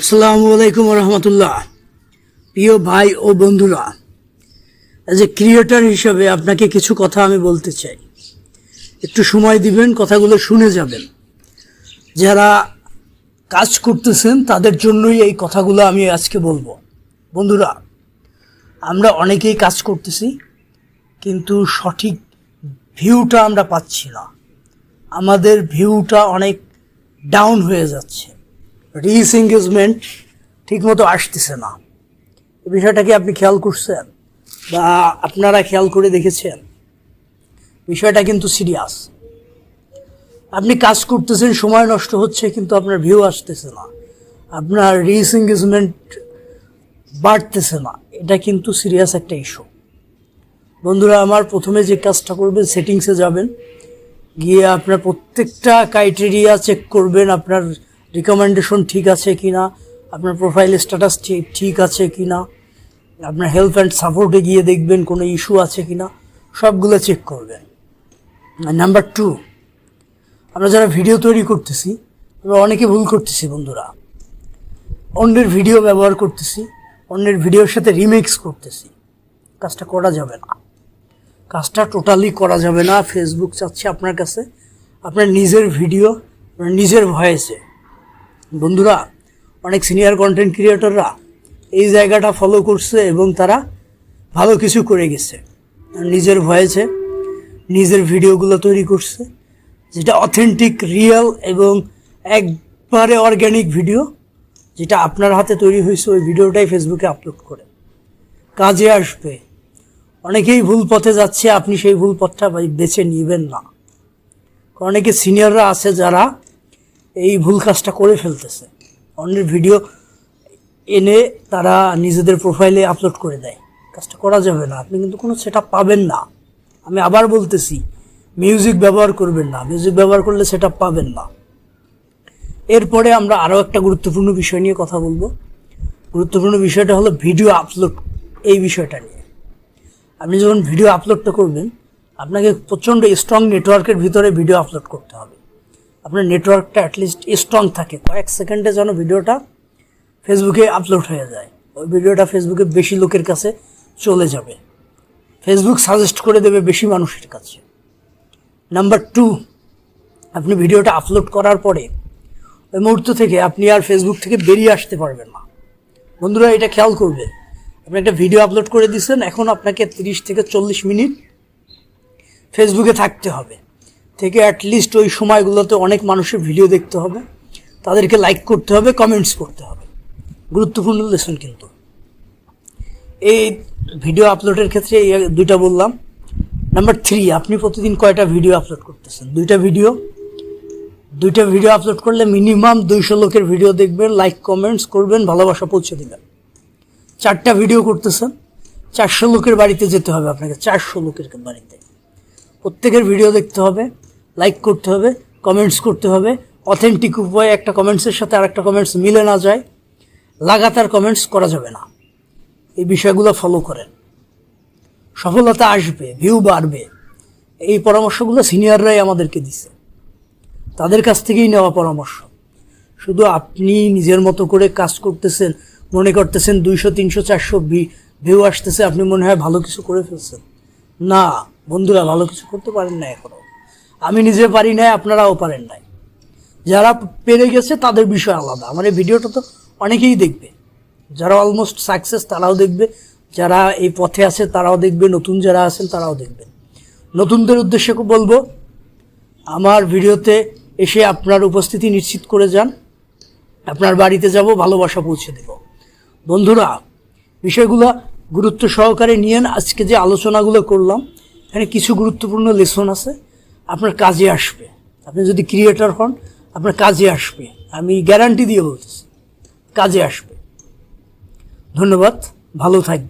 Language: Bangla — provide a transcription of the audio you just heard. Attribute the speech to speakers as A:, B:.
A: আসসালামু আলাইকুম রহমতুল্লাহ প্রিয় ভাই ও বন্ধুরা অ্যাজ এ ক্রিয়েটার হিসাবে আপনাকে কিছু কথা আমি বলতে চাই। একটু সময় দিবেন, কথাগুলো শুনে যাবেন। যারা কাজ করতেছেন, তাদের জন্যই এই কথাগুলো আমি আজকে বলব। বন্ধুরা, আমরা অনেকেই কাজ করতেছি, কিন্তু সঠিক ভিউটা আমরা পাচ্ছি না। আমাদের ভিউটা অনেক ডাউন হয়ে যাচ্ছে। রিস এঙ্গেজমেন্ট ঠিকমতো আসতেছে না। বিষয়টা কি আপনি খেয়াল করছেন? বা আপনারা খেয়াল করে দেখেছেন? বিষয়টা কিন্তু সিরিয়াস আপনি কাজ করতেছেন, সময় নষ্ট হচ্ছে, কিন্তু আপনার ভিউ আসতেছে না। আপনার রিস এঙ্গেজমেন্ট বাড়তেছে না। এটা কিন্তু সিরিয়াস একটা ইস্যু বন্ধুরা, আমার প্রথমে যে কাজটা করবেন সেটিংসে যাবেন। গিয়ে আপনার প্রত্যেকটা ক্রাইটেরিয়া চেক করবেন, আপনার রিকমেন্ডেশন ঠিক আছে কি না আপনার প্রোফাইল স্ট্যাটাস ঠিক আছে কি না আপনার হেলথ অ্যান্ড সাপোর্টে গিয়ে দেখবেন কোনো ইস্যু আছে কি না সবগুলো চেক করবেন। নাম্বার টু আমরা যারা ভিডিও তৈরি করতেছি, আমরা অনেকে ভুল করতেছি বন্ধুরা। অন্যের ভিডিও ব্যবহার করতেছি, অন্যের ভিডিওর সাথে রিমেক্স করতেছি। কাজটা করা যাবে না। কাজটা টোটালি করা যাবে না। ফেসবুক চাচ্ছে আপনার কাছে। আপনার নিজের ভিডিও নিজের ভয়েসে বন্ধুরা, অনেক সিনিয়র কন্টেন্ট ক্রিয়েটররা এই জায়গাটা ফলো করছে এবং তারা ভালো কিছু করে গেছে। নিজের ভয়েসে নিজের ভিডিওগুলো তৈরি করছে, যেটা অথেন্টিক রিয়েল এবং একবারে অর্গ্যানিক ভিডিও যেটা আপনার হাতে তৈরি হয়েছে, ওই ভিডিওটাই ফেসবুকে আপলোড করে। কাজে আসবে। অনেকেই ভুল পথে যাচ্ছে, আপনি সেই ভুল পথটা বেছে নেবেন না। অনেকে সিনিয়ররা আছে যারা এই ভুল কাজটা করে ফেলতেছে। অন্যের ভিডিও এনে তারা নিজেদের প্রোফাইলে আপলোড করে দেয়। কাজটা করা যাবে না। আপনি কিন্তু কোনো সেটা পাবেন না। আমি আবার বলতেছি মিউজিক ব্যবহার করবেন না। মিউজিক ব্যবহার করলে সেটা পাবেন না। এরপরে আমরা আরও একটা গুরুত্বপূর্ণ বিষয় নিয়ে কথা বলব। গুরুত্বপূর্ণ বিষয়টা হলো ভিডিও আপলোড এই বিষয়টা নিয়ে। আপনি যখন ভিডিও আপলোডটা করবেন, আপনাকে প্রচণ্ড স্ট্রং নেটওয়ার্কের ভিতরে ভিডিও আপলোড করতে হবে। আপনার নেটওয়ার্কটা অ্যাটলিস্ট স্ট্রং থাকে। কয়েক সেকেন্ডে যেন ভিডিওটা ফেসবুকে আপলোড হয়ে যায়। ওই ভিডিওটা ফেসবুকে বেশি লোকের কাছে চলে যাবে। ফেসবুক সাজেস্ট করে দেবে বেশি মানুষের কাছে। নাম্বার টু আপনি ভিডিওটা আপলোড করার পরে ওই মুহূর্ত থেকে আপনি আর ফেসবুক থেকে বেরিয়ে আসতে পারবেন না। বন্ধুরা, এটা খেয়াল করবে। আপনি একটা ভিডিও আপলোড করে দিচ্ছেন এখন আপনাকে তিরিশ থেকে চল্লিশ মিনিট ফেসবুকে থাকতে হবে। থেকে অ্যাটলিস্ট ওই সময়গুলোতে অনেক মানুষের ভিডিও দেখতে হবে। তাদেরকে লাইক করতে হবে কমেন্টস করতে হবে। গুরুত্বপূর্ণ লেসন কিন্তু। এই ভিডিও আপলোডের ক্ষেত্রে এই দুইটা বললাম। নাম্বার থ্রি আপনি প্রতিদিন কয়টা ভিডিও আপলোড করতেছেন? দুইটা ভিডিও দুইটা ভিডিও আপলোড করলে মিনিমাম দুইশো লোকের ভিডিও দেখবেন লাইক কমেন্টস করবেন, ভালোবাসা পৌঁছে দেবেন। চারটা ভিডিও করতেছেন, চারশো লোকের বাড়িতে যেতে হবে আপনাকে, চারশো লোকের বাড়িতে। প্রত্যেকের ভিডিও দেখতে হবে। লাইক করতে হবে কমেন্টস করতে হবে। অথেন্টিক উপায়ে একটা কমেন্টসের সাথে আরেকটা কমেন্টস মিলে না যায়, লাগাতার কমেন্টস করা যাবে না। এই বিষয়গুলো ফলো করেন। সফলতা আসবে ভিউ বাড়বে। এই পরামর্শগুলো সিনিয়ররাই আমাদেরকে দিছে। তাদের কাছ থেকেই নেওয়া পরামর্শ। শুধু আপনি নিজের মতো করে কাজ করতেছেন, মনে করতেছেন দুইশো, তিনশো, চারশো ভিউ আসতেছে, আপনি মনে হয় ভালো কিছু করে ফেলছেন। না, বন্ধুরা ভালো কিছু করতে পারেন না এখনও। আমি নিজে পারি নাই, আপনারাও পারেন নাই। যারা পেরে গেছে, তাদের বিষয় আলাদা। আমার এই ভিডিওটা তো অনেকেই দেখবে। যারা অলমোস্ট সাকসেস তারাও দেখবে। যারা এই পথে আছে, তারাও দেখবে। নতুন যারা আছেন, তারাও দেখবে নতুনদের উদ্দেশ্যে বলব, আমার ভিডিওতে এসে আপনার উপস্থিতি নিশ্চিত করে যান। আপনার বাড়িতে যাব, ভালোবাসা পৌঁছে দেব। বন্ধুরা, বিষয়গুলো গুরুত্ব সহকারে নিয়েন। আজকে যে আলোচনাগুলো করলাম, এখানে কিছু গুরুত্বপূর্ণ লেসন আছে। আপনার কাজে আসবে। আপনি যদি ক্রিয়েটর হন, আপনার কাজে আসবে। আমি গ্যারান্টি দিয়ে বলতেছি, কাজে আসবে। ধন্যবাদ, ভালো থাকবে